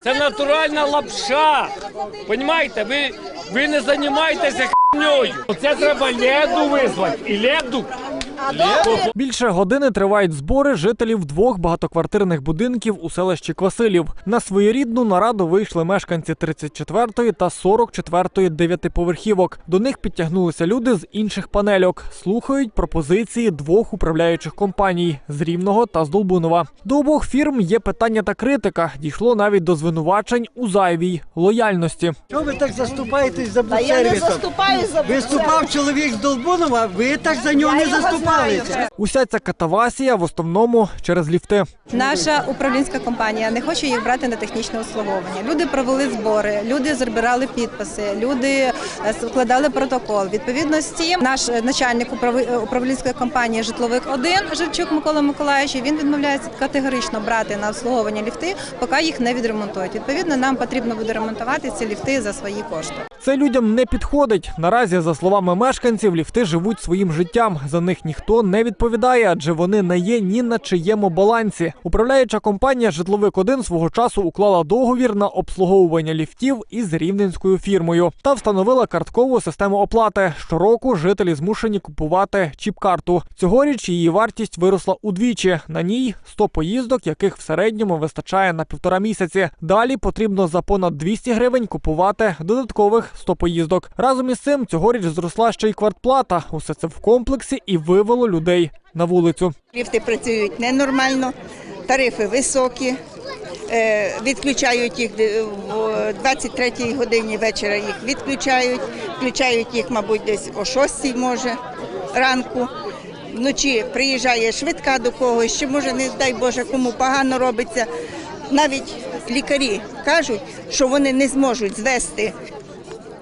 Це натуральна лапша. Понімаєте, ви, ви не займаєтеся хньою. Оце треба леду визвати. І леду. Більше години тривають збори жителів двох багатоквартирних будинків у селищі Квасилів. На своєрідну нараду вийшли мешканці 34-ї та 44-ї дев'ятиповерхівок. До них підтягнулися люди з інших панельок. Слухають пропозиції двох управляючих компаній з Рівного та з Долбунова. До обох фірм є питання та критика. Дійшло навіть до звинувачень у зайвій лояльності. Чого ви так заступаєтесь за Та я не заступаю за Виступав чоловік з Долбунова, ви так за нього не його заступалися. Уся ця катавасія в основному через ліфти. Наша управлінська компанія не хоче їх брати на технічне обслуговування. Люди провели збори, люди збирали підписи, люди е, складали протокол. Відповідності наш е, начальник е, управлінської компанії Житловик 1 Живчук Микола Миколаївич він відмовляється категорично брати на обслуговування ліфти, поки їх не відремонтують. Відповідно, нам потрібно буде ремонтувати ці ліфти за свої кошти. Це людям не підходить. Наразі, за словами мешканців, ліфти живуть своїм життям. За них ніхто не відповідає, адже вони не є ні на чиєму балансі. Управляюча компанія Житловик 1 свого часу уклала договір на обслуговування ліфтів із рівненською фірмою та встановила карткову систему оплати. Щороку жителі змушені купувати чіп-карту. Цьогоріч її вартість виросла удвічі. На ній 100 поїздок, яких в середньому вистачає на півтора місяці. Далі потрібно за понад 200 гривень купувати додаткових 100 поїздок. Разом із цим цьогоріч зросла ще й квартплата. Усе це в комплексі і вивело людей на вулицю. Ліфти працюють ненормально, тарифи високі. е, Відключають їх в 23 годині вечора. Їх відключають, включають їх, мабуть, десь о 6 може ранку. Вночі приїжджає швидка до когось, що може, не дай Боже, кому погано робиться. Навіть лікарі кажуть, що вони не зможуть звести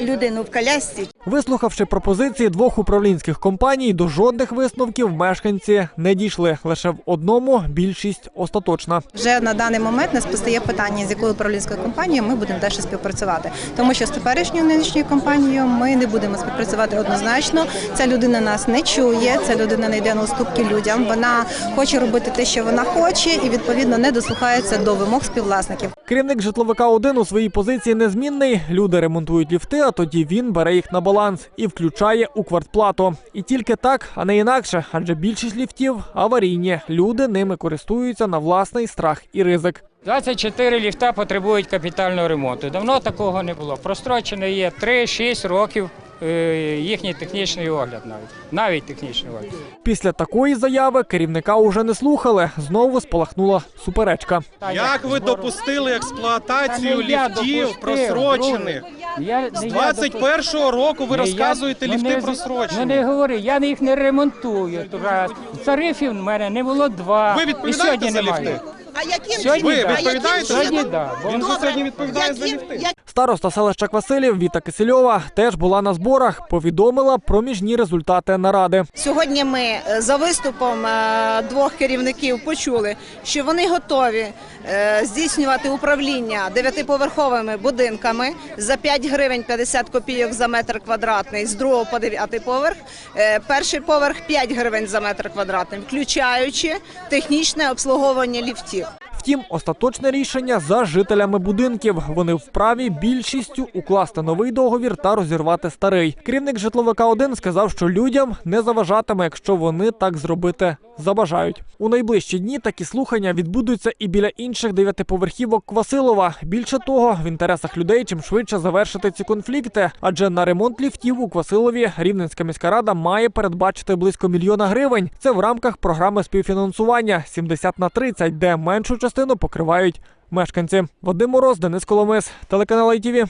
людину в колясці Вислухавши пропозиції двох управлінських компаній, до жодних висновків мешканці не дійшли. Лише в одному більшість остаточна. Вже на даний момент нас постає питання, з якою управлінською компанією ми будемо далі співпрацювати. Тому що з теперішньою нинішньою компанією ми не будемо співпрацювати однозначно. Ця людина нас не чує, ця людина не йде на уступки людям. Вона хоче робити те, що вона хоче, і відповідно не дослухається до вимог співвласників. Керівник житловика 1 у своїй позиції незмінний. Люди ремонтують ліфти, а тоді він бере їх на баланс і включає у квартплату. І тільки так, а не інакше, адже більшість ліфтів аварійні. Люди ними користуються на власний страх і ризик. 24 ліфта потребують капітального ремонту. Давно такого не було. Прострочено є 3-6 років е, їхній технічний огляд навіть. Навіть технічний огляд. Після такої заяви керівника уже не слухали. Знову спалахнула суперечка. Як ви допустили експлуатацію ліфтів просрочених? Я, не З я 21-го року ви розказуєте ну, ліфти про з- просрочені. Ну не говори, я їх не ремонтую. Раз. Тарифів в мене не було два. Ви і відповідаєте сьогодні за немає. ліфти? А яким Сьогодні Ви да. відповідаєте? Сьогодні да. бо- Він сьогодні відповідає за ліфти. Староста селища Квасилів Віта Кисельова теж була на зборах. Повідомила проміжні результати наради. Сьогодні ми е, за виступом е, двох керівників почули, що вони готові е, здійснювати управління дев'ятиповерховими будинками за 5 гривень 50 копійок за метр квадратний з другого по дев'ятий поверх. Е, Перший поверх 5 гривень за метр квадратний, включаючи технічне обслуговування ліфтів. Втім, остаточне рішення за жителями будинків. Вони вправі більшістю укласти новий договір та розірвати старий. Керівник житловика 1 сказав, що людям не заважатиме, якщо вони так зробити забажають. У найближчі дні такі слухання відбудуться і біля інших дев'ятиповерхівок Квасилова. Більше того, в інтересах людей чим швидше завершити ці конфлікти, адже на ремонт ліфтів у Квасилові Рівненська міська рада має передбачити близько мільйона гривень. Це в рамках програми співфінансування 70 на 30, де меншу частину покривають мешканці. Вадим Мороз, Денис Коломис, телеканал ITV.